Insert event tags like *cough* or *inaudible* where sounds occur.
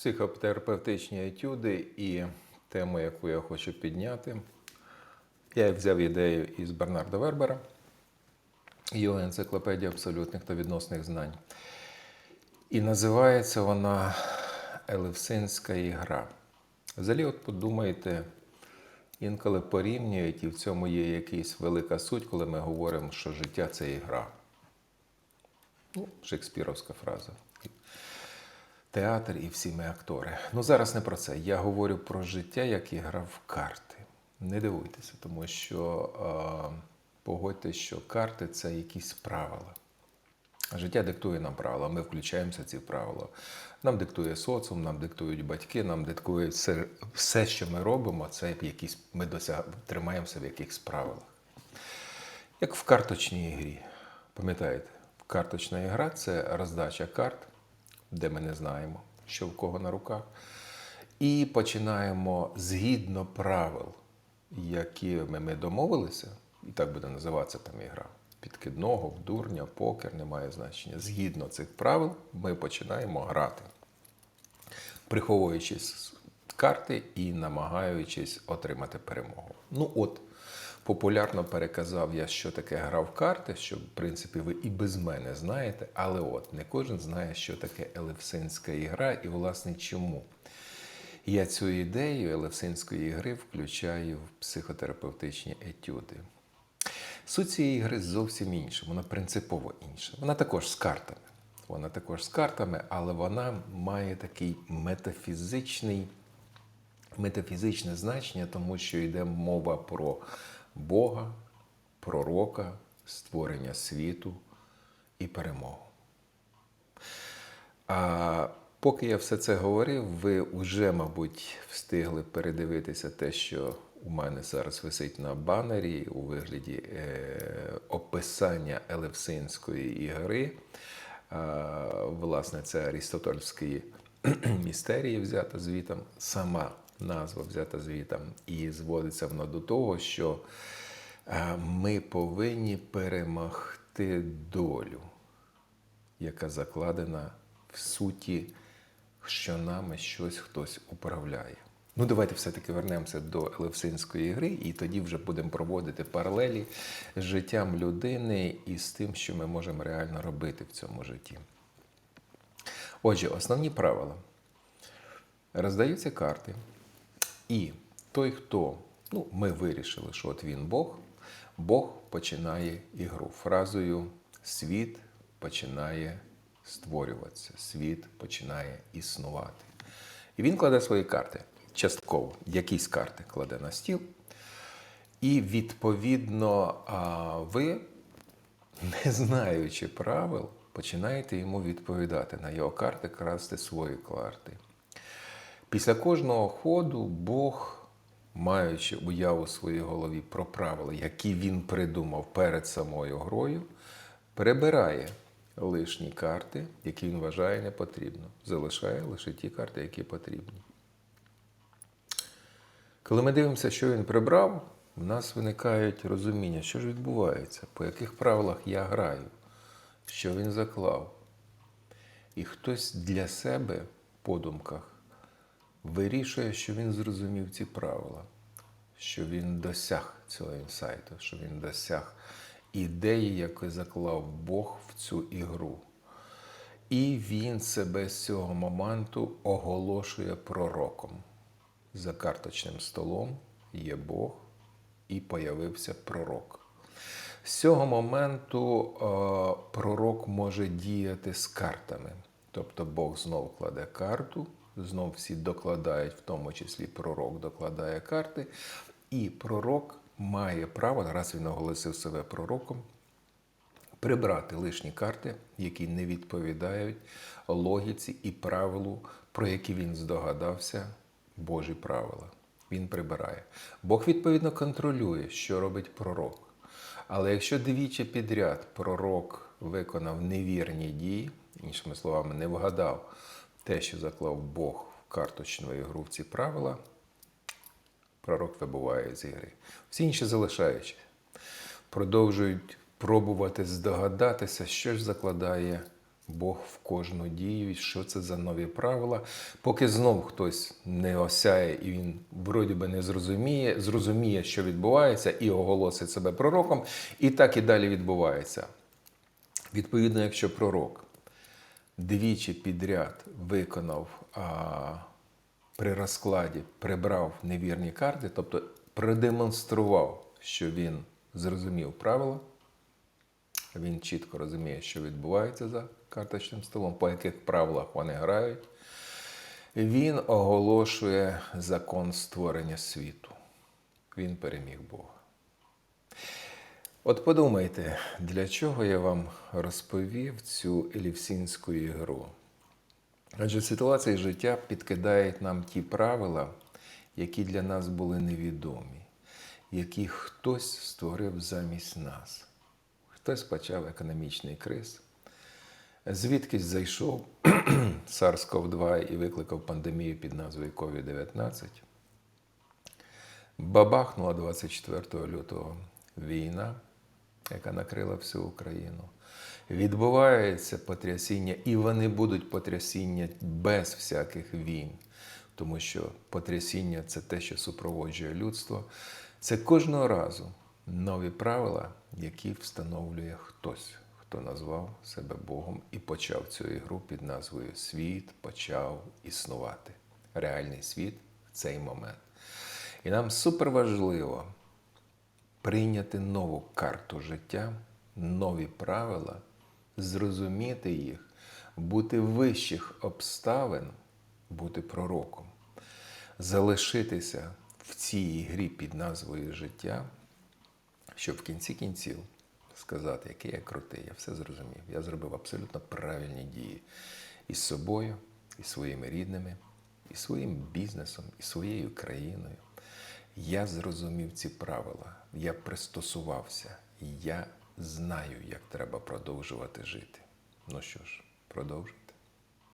психотерапевтичні етюди і тему, яку я хочу підняти. Я взяв ідею із Бернарда Вербера, його енциклопедія абсолютних та відносних знань. І називається вона Елевсинська ігра. Взагалі, от подумайте, інколи порівнюють, і в цьому є якась велика суть, коли ми говоримо, що життя це ігра. Ну, шекспіровська фраза. Театр і всі ми актори. Ну зараз не про це. Я говорю про життя, як і гра в карти. Не дивуйтеся, тому що е, погодьте, що карти це якісь правила. Життя диктує нам правила, ми включаємося в ці правила. Нам диктує соціум, нам диктують батьки, нам диктує все, все що ми робимо, це якісь, ми досяг, тримаємося в якихось правилах. Як в карточній грі. Пам'ятаєте, карточна гра це роздача карт, де ми не знаємо, що в кого на руках. І починаємо згідно правил, якими ми домовилися, і так буде називатися там ігра. Підкидного, в дурня, покер, немає значення. Згідно цих правил, ми починаємо грати, приховуючись карти і намагаючись отримати перемогу. Ну от, популярно переказав я, що таке гра в карти, що, в принципі, ви і без мене знаєте, але от не кожен знає, що таке елевсинська ігра і, власне, чому. Я цю ідею елевсинської гри включаю в психотерапевтичні етюди. Суть цієї гри зовсім інша, вона принципово інша. Вона також з картами. Вона також з картами, але вона має такий метафізичний, метафізичне значення, тому що йде мова про Бога, пророка, створення світу і перемогу. А поки я все це говорив, ви вже, мабуть, встигли передивитися те, що у мене зараз висить на банері у вигляді е, описання Елевсинської ігри. Власне, це Арістотельські *clears throat* містерії взята звітом, сама назва взята звітом, і зводиться воно до того, що е, ми повинні перемогти долю, яка закладена в суті, що нами щось хтось управляє. Ну, давайте все-таки вернемося до Елевсинської гри, і тоді вже будемо проводити паралелі з життям людини і з тим, що ми можемо реально робити в цьому житті. Отже, основні правила. Роздаються карти, і той, хто, ну, ми вирішили, що от він Бог, Бог починає ігру фразою світ починає створюватися, світ починає існувати. І він кладе свої карти частково якісь карти кладе на стіл. І, відповідно, ви, не знаючи правил, починаєте йому відповідати на його карти, красти свої карти. Після кожного ходу Бог, маючи уяву у своїй голові про правила, які він придумав перед самою грою, перебирає лишні карти, які він вважає не потрібно. Залишає лише ті карти, які потрібні. Коли ми дивимося, що він прибрав, в нас виникають розуміння, що ж відбувається, по яких правилах я граю, що він заклав. І хтось для себе в подумках вирішує, що він зрозумів ці правила, що він досяг цього інсайту, що він досяг ідеї, яку заклав Бог в цю ігру. І він себе з цього моменту оголошує пророком за карточним столом є Бог і появився пророк. З цього моменту е, пророк може діяти з картами. Тобто Бог знов кладе карту, знов всі докладають, в тому числі пророк докладає карти, і пророк має право, раз він оголосив себе пророком, прибрати лишні карти, які не відповідають логіці і правилу, про які він здогадався Божі правила. Він прибирає. Бог, відповідно, контролює, що робить пророк. Але якщо двічі підряд пророк виконав невірні дії, іншими словами, не вгадав те, що заклав Бог в карточну ігру в ці правила, пророк вибуває з ігри. Всі інші залишаючи, продовжують пробувати здогадатися, що ж закладає Бог в кожну дію, що це за нові правила. Поки знов хтось не осяє і він вроді би не зрозуміє, зрозуміє, що відбувається, і оголосить себе пророком, і так і далі відбувається. Відповідно, якщо пророк двічі підряд виконав а, при розкладі, прибрав невірні карти, тобто продемонстрував, що він зрозумів правила, він чітко розуміє, що відбувається за карточним столом, по яких правилах вони грають. Він оголошує закон створення світу. Він переміг Бога. От подумайте, для чого я вам розповів цю елівсінську ігру? Адже ситуації життя підкидають нам ті правила, які для нас були невідомі, які хтось створив замість нас. Хтось економічний криз, звідкись зайшов *clears throat* SARS-CoV-2 і викликав пандемію під назвою COVID-19. Бабахнула 24 лютого війна, яка накрила всю Україну. Відбувається потрясіння, і вони будуть потрясіння без всяких війн, тому що потрясіння це те, що супроводжує людство. Це кожного разу нові правила, які встановлює хтось, хто назвав себе Богом і почав цю ігру під назвою Світ почав існувати. Реальний світ в цей момент. І нам суперважливо прийняти нову карту життя, нові правила, зрозуміти їх, бути вищих обставин, бути пророком, залишитися в цій грі під назвою життя, щоб в кінці кінців сказати, який я крутий, я все зрозумів. Я зробив абсолютно правильні дії із собою, і своїми рідними, і своїм бізнесом, і своєю країною. Я зрозумів ці правила, я пристосувався, я знаю, як треба продовжувати жити. Ну що ж, продовжуйте.